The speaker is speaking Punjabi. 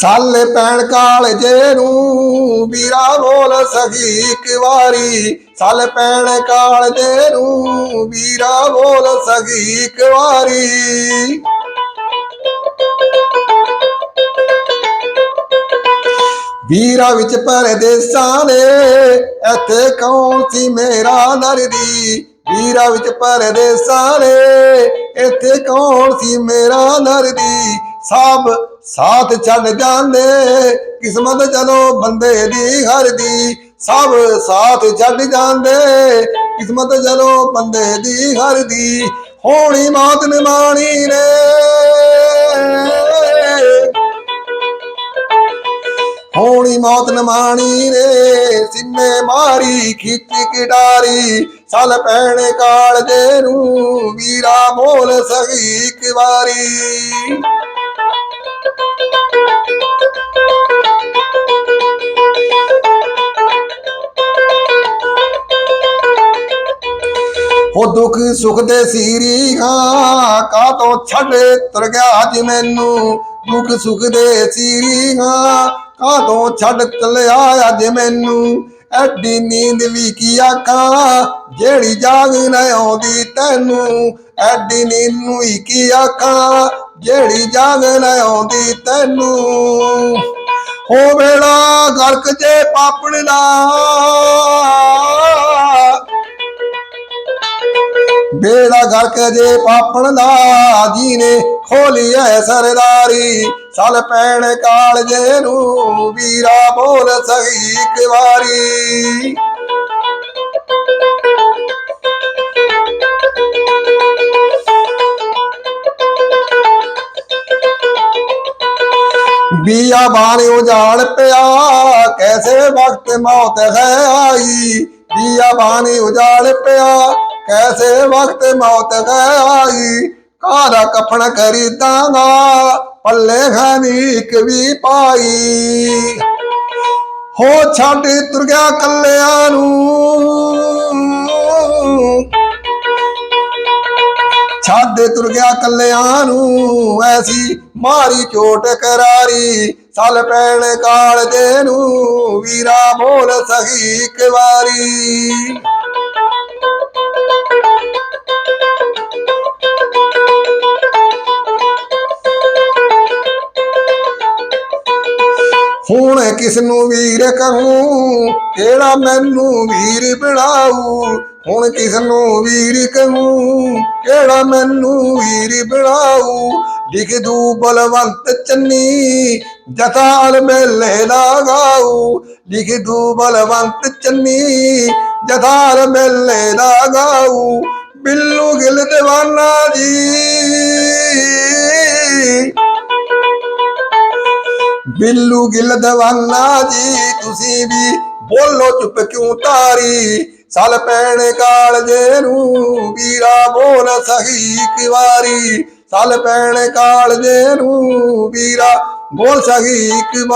ਸਾਲੇ ਪੈਣ ਕਾਲਜੇ ਨੂੰ ਵੀਰਾ ਬੋਲ ਸਹੀ ਇੱਕ ਵਾਰੀ। ਸਾਲੇ ਪੈਣ ਕਾਲਜੇ ਨੂੰ ਵੀਰਾ ਬੋਲ ਸਹੀ ਇੱਕ ਵਾਰੀ। ਵੀਰਾ ਵਿੱਚ ਪਰਦੇਸਾਂ ਨੇ, ਇੱਥੇ ਕੌਣ ਸੀ ਮੇਰਾ ਨਰਦੀ ਵੀਰਾ ਵਿੱਚ ਪਰਦੇਸਾਂ ਨੇ, ਇੱਥੇ ਕੌਣ ਸੀ ਮੇਰਾ ਨਰਦੀ ਸਭ ਸਾਥ ਛੱਡ ਜਾਂਦੇ, ਕਿਸਮਤ ਚਲੋ ਬੰਦੇ ਦੀ ਹਰ ਦੀ, ਸਭ ਸਾਥ ਛੱਡ ਜਾਂਦੇ, ਕਿਸਮਤ ਚਲੋ ਬੰਦੇ ਦੀ ਹਰ ਦੀ, ਹੋਣੀ ਮੌਤ ਨਿਮਾਣੀ ਨੇ ਹੋਣੀ ਮੌਤ ਨਮਾਣੀ ਨੇ ਸਿੰਨੇ ਮਾਰੀ, ਖਿੱਚ ਕਿਡਾਰੀ ਸਲ ਪੈਣੇ ਕਾਲ ਦੇ ਨੂੰ, ਵੀਰਾ ਬੋਲ ਸਹੀ ਇੱਕ ਵਾਰੀ। ਉਹ ਦੁੱਖ ਸੁਖ ਦੇ ਸੀਰੀ ਹਾਂ ਕਾ ਤੋਂ ਛੱਡ ਤਰ ਗਿਆ ਅੱਜ ਮੈਨੂੰ? ਦੁੱਖ ਸੁਖ ਦੇ ਸੀਰੀ ਹਾਂ ਕਾ ਤੋਂ ਛੱਡ ਚਲਿਆ ਅੱਜ ਮੈਨੂੰ? ਐਡੀ ਨੀਂਦ ਵੀ ਕੀ ਆਖਾਂ, ਜਿਹੜੀ ਜਾਗ ਨਾ ਆਉਂਦੀ ਤੈਨੂੰ? ਐਡੀ ਨੀਂਦ ਨੂੰ ਹੀ ਕੀ ਆਖਾਂ, ਜਿਹੜੀ ਜਾਗ ਨਾ ਆਉਂਦੀ ਤੈਨੂੰ? ਹੋ ਵੇਲਾ ਗਲਕ ਜੇ ਪਾਪਣ ਦਾ ਬੇੜਾ ਜੇ ਪਾਪਣ ਦਾ ਜੀ ਨੇ ਖੋਲੀ ਐ ਸਰਦਾਰੀ। ਸਲ ਪੈਣ ਕਾਲਜੇ ਨੂੰ ਵੀਰਾ ਬੋਲ ਸਹੀ ਇੱਕ ਵਾਰੀ ਬਿया ਬਾਣ ਉਜਾੜ ਪਿਆ, ਕੈਸੇ ਵਕਤ ਮੌਤ ਹੈ ਆਈ। ਬੀਆ ਬਾਣ ਉਜਾੜ ਪਿਆ ਕੈਸੇ ਵਕਤ ਮੌਤ ਹੈ ਆਈ ਕਾਦਾ ਕਫਨ ਖਰੀਦਾਂਗਾ, ਪੱਲੇ ਖਾਨੀ ਇੱਕ ਹੋ ਛੱਡ ਤੁਰ ਗਿਆ ਕੱਲਿਆਂ ਨੂੰ। ਛੱਡ ਤੁਰ ਗਿਆ ਕੱਲਿਆਂ ਨੂੰ। ਐਸੀ ਮਾਰੀ ਚੋਟ ਕਰਾਰੀ, ਸਲ ਪੈਣ ਕਾਲ ਦੇ ਨੂੰ। ਵੀਰਾ ਬੋਲ ਸਹੀ ਇੱਕ ਵਾਰੀ। ਹੁਣ ਕਿਸ ਨੂੰ ਵੀਰ ਕਹੂੰ? ਕਿਹੜਾ ਮੈਨੂੰ ਵੀਰ ਬਣਾਊ? ਹੁਣ ਕਿਸ ਨੂੰ ਵੀਰ ਕਹੂੰ? ਕਿਹੜਾ ਮੈਨੂੰ ਵੀਰ ਬਣਾਊ? ਲਿਖ ਦੂ ਬਲਵੰਤ ਚੰਨੀ ਜਤਾਲ ਮੇਲੇ ਦਾ ਗਾਊ। ਲਿਖ ਦੂ ਬਲਵੰਤ ਚੰਨੀ ਜਥਾਰ ਮੇਲੇ ਦਾ ਗਾਊ, ਬਿੱਲੂ ਗਿਲ ਦੀਵਾਨਾ ਜੀ। ਬਿੱਲੂ ਗਿੱਲ ਦਵਾਨਾ ਜੀ, ਤੁਸੀਂ ਵੀ ਬੋਲੋ ਚੁੱਪ ਕਿਉਂ ਤਾਰੀ? ਸਲ ਪੈਣ ਕਾਲਜੇ ਨੂੰ ਵੀਰਾ ਬੋਲ ਸਹੀ ਇੱਕ ਸਾਲ ਸਲ ਪੈਣ ਕਾਲਜੇ ਨੂੰ ਵੀਰਾ ਬੋਲ ਸਹੀ ਇੱਕ